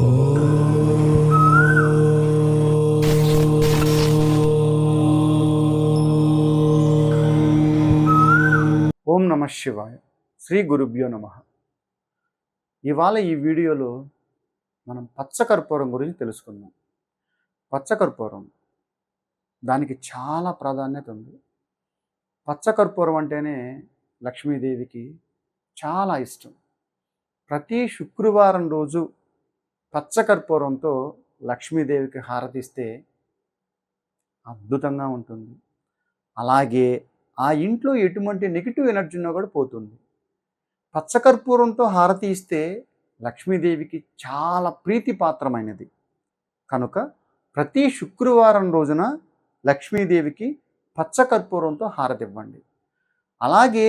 ఓం నమ శివాయ. శ్రీ గురుభ్యో నమ. ఇవాళ ఈ వీడియోలో మనం పచ్చకర్పూరం గురించి తెలుసుకుందాం. పచ్చకర్పూరం దానికి చాలా ప్రాధాన్యత ఉంది. పచ్చకర్పూరం అంటేనే లక్ష్మీదేవికి చాలా ఇష్టం. ప్రతి శుక్రవారం రోజు పచ్చకర్పూరంతో లక్ష్మీదేవికి హారతిస్తే అద్భుతంగా ఉంటుంది. అలాగే ఆ ఇంట్లో ఎటువంటి నెగిటివ్ ఎనర్జీ ఉన్నా కూడా పోతుంది. పచ్చకర్పూరంతో హారతి ఇస్తే లక్ష్మీదేవికి చాలా ప్రీతిపాత్రమైనది. కనుక ప్రతి శుక్రవారం రోజున లక్ష్మీదేవికి పచ్చకర్పూరంతో హారతి ఇవ్వండి అలాగే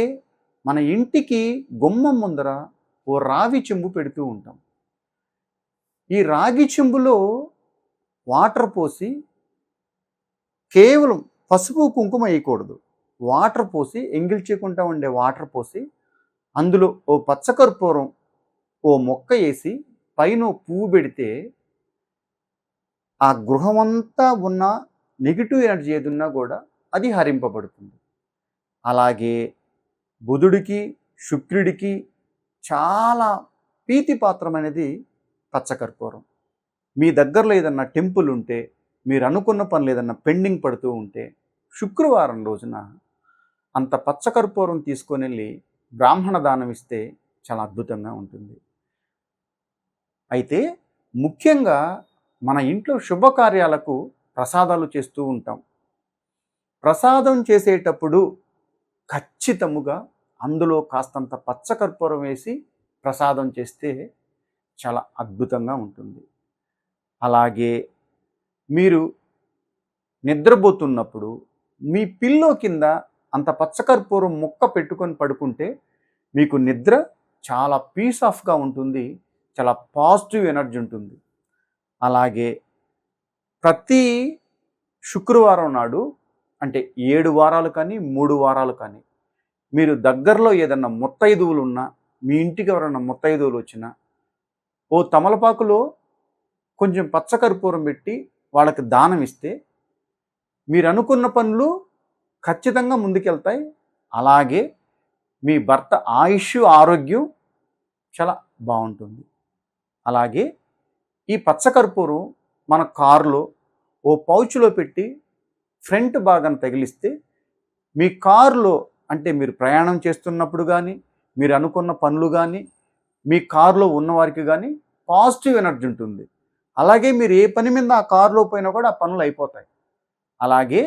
మన ఇంటికి గుమ్మం ముందర ఓ రావి చెంబు పెడుతూ ఉంటాం. ఈ రాగి చెంబులో వాటర్ పోసి కేవలం పసుపు కుంకుమ వేయకూడదు. వాటర్ పోసి ఎంగిల్ చేయకుండా ఉండే వాటర్ పోసి అందులో ఓ పచ్చకర్పూరం ఓ మొక్క వేసి పైన పువ్వు పెడితే ఆ గృహమంతా ఉన్న నెగిటివ్ ఎనర్జీ ఏదున్నా కూడా అది హరింపబడుతుంది. అలాగే బుధుడికి శుక్రుడికి చాలా ప్రీతిపాత్రమైనది పచ్చకర్పూరం. మీ దగ్గరలో ఏదన్నా టెంపుల్ ఉంటే మీరు అనుకున్న పనులు ఏదన్నా పెండింగ్ పడుతూ ఉంటే శుక్రవారం రోజున అంత పచ్చకర్పూరం తీసుకొని వెళ్ళి బ్రాహ్మణ దానం ఇస్తే చాలా అద్భుతంగా ఉంటుంది. అయితే ముఖ్యంగా మన ఇంట్లో శుభకార్యాలకు ప్రసాదాలు చేస్తూ ఉంటాం. ప్రసాదం చేసేటప్పుడు ఖచ్చితముగా అందులో కాస్తంత పచ్చకర్పూరం వేసి ప్రసాదం చేస్తే చాలా అద్భుతంగా ఉంటుంది. అలాగే మీరు నిద్రపోతున్నప్పుడు మీ పిల్లో కింద అంత పచ్చకర్పూరం ముక్క పెట్టుకొని పడుకుంటే మీకు నిద్ర చాలా పీస్ ఆఫ్గా ఉంటుంది. చాలా పాజిటివ్ ఎనర్జీ ఉంటుంది. అలాగే ప్రతి శుక్రవారం నాడు అంటే ఏడు వారాలు కానీ మూడు వారాలు కానీ మీరు దగ్గరలో ఏదన్నా ముత్తైదువులు ఉన్నా మీ ఇంటికి ఎవరన్నా ముత్తైదువులు వచ్చినా ఓ తమలపాకులో కొంచెం పచ్చకర్పూరం పెట్టి వాళ్ళకి దానం ఇస్తే మీరు అనుకున్న పనులు ఖచ్చితంగా ముందుకెళ్తాయి. అలాగే మీ భర్త ఆయుష్ ఆరోగ్యం చాలా బాగుంటుంది. అలాగే ఈ పచ్చకర్పూరం మన కారులో ఓ పౌచ్లో పెట్టి ఫ్రంట్ భాగం తగిలిస్తే మీ కారులో అంటే మీరు ప్రయాణం చేస్తున్నప్పుడు కానీ మీరు అనుకున్న పనులు కానీ మీ కారులో ఉన్నవారికి కానీ పాజిటివ్ ఎనర్జీ ఉంటుంది. అలాగే మీరు ఏ పని మీద ఆ కారులో పోయినా కూడా ఆ పనులు అయిపోతాయి. అలాగే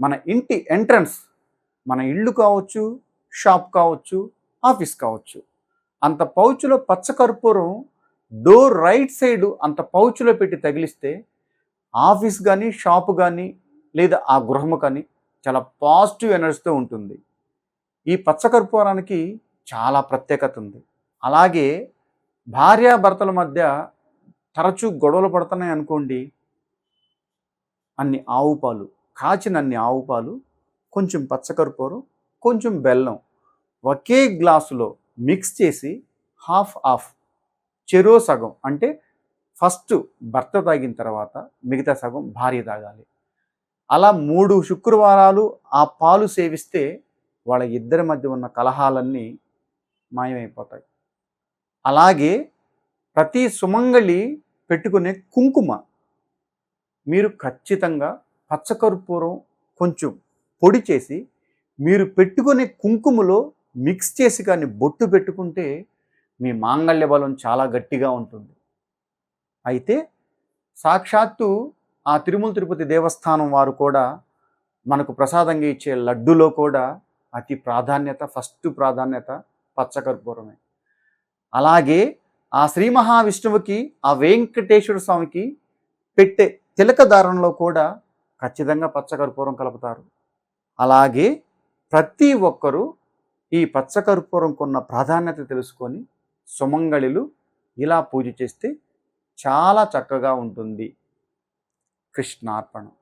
మన ఇంటి ఎంట్రన్స్ మన ఇల్లు కావచ్చు షాప్ కావచ్చు ఆఫీస్ కావచ్చు. అంత పౌచ్లో పచ్చకర్పూరం డోర్ రైట్ సైడ్ అంత పౌచ్లో పెట్టి తగిలిస్తే ఆఫీస్ కానీ షాపు కానీ లేదా ఆ గృహము కానీ చాలా పాజిటివ్ ఎనర్జీతో ఉంటుంది. ఈ పచ్చకర్పూరానికి చాలా ప్రత్యేకత ఉంది. అలాగే భార్యాభర్తల మధ్య తరచూ గొడవలు పడుతున్నాయి అనుకోండి. అన్ని ఆవు పాలు కాచిన అన్ని ఆవు పాలు కొంచెం పచ్చకర్పూరం కొంచెం బెల్లం ఒకే గ్లాసులో మిక్స్ చేసి హాఫ్ ఆఫ్ చెరో సగం అంటే ఫస్ట్ భర్త తాగిన తర్వాత మిగతా సగం భార్య తాగాలి. అలా మూడు శుక్రవారాలు ఆ పాలు సేవిస్తే వాళ్ళ ఇద్దరి మధ్య ఉన్న కలహాలన్నీ మాయమైపోతాయి. అలాగే ప్రతి సుమంగళి పెట్టుకునే కుంకుమ. మీరు ఖచ్చితంగా పచ్చకర్పూరం కొంచెం పొడి చేసి మీరు పెట్టుకునే కుంకుమలో మిక్స్ చేసి కానీ బొట్టు పెట్టుకుంటే మీ మాంగళ్య బలం చాలా గట్టిగా ఉంటుంది. అయితే సాక్షాత్తు ఆ తిరుమల తిరుపతి దేవస్థానం వారు కూడా మనకు ప్రసాదంగా ఇచ్చే లడ్డులో కూడా అతి ప్రాధాన్యత ఫస్ట్ ప్రాధాన్యత పచ్చకర్పూరమే. అలాగే ఆ శ్రీ మహావిష్ణువుకి ఆ వెంకటేశ్వర స్వామికి పెట్టే తిలకధారణలో కూడా ఖచ్చితంగా పచ్చకర్పూరం కలుపుతారు. అలాగే ప్రతి ఒక్కరూ ఈ పచ్చకర్పూరంకున్న ప్రాధాన్యత తెలుసుకొని సుమంగళిలు ఇలా పూజ చేస్తే చాలా చక్కగా ఉంటుంది. కృష్ణార్పణం.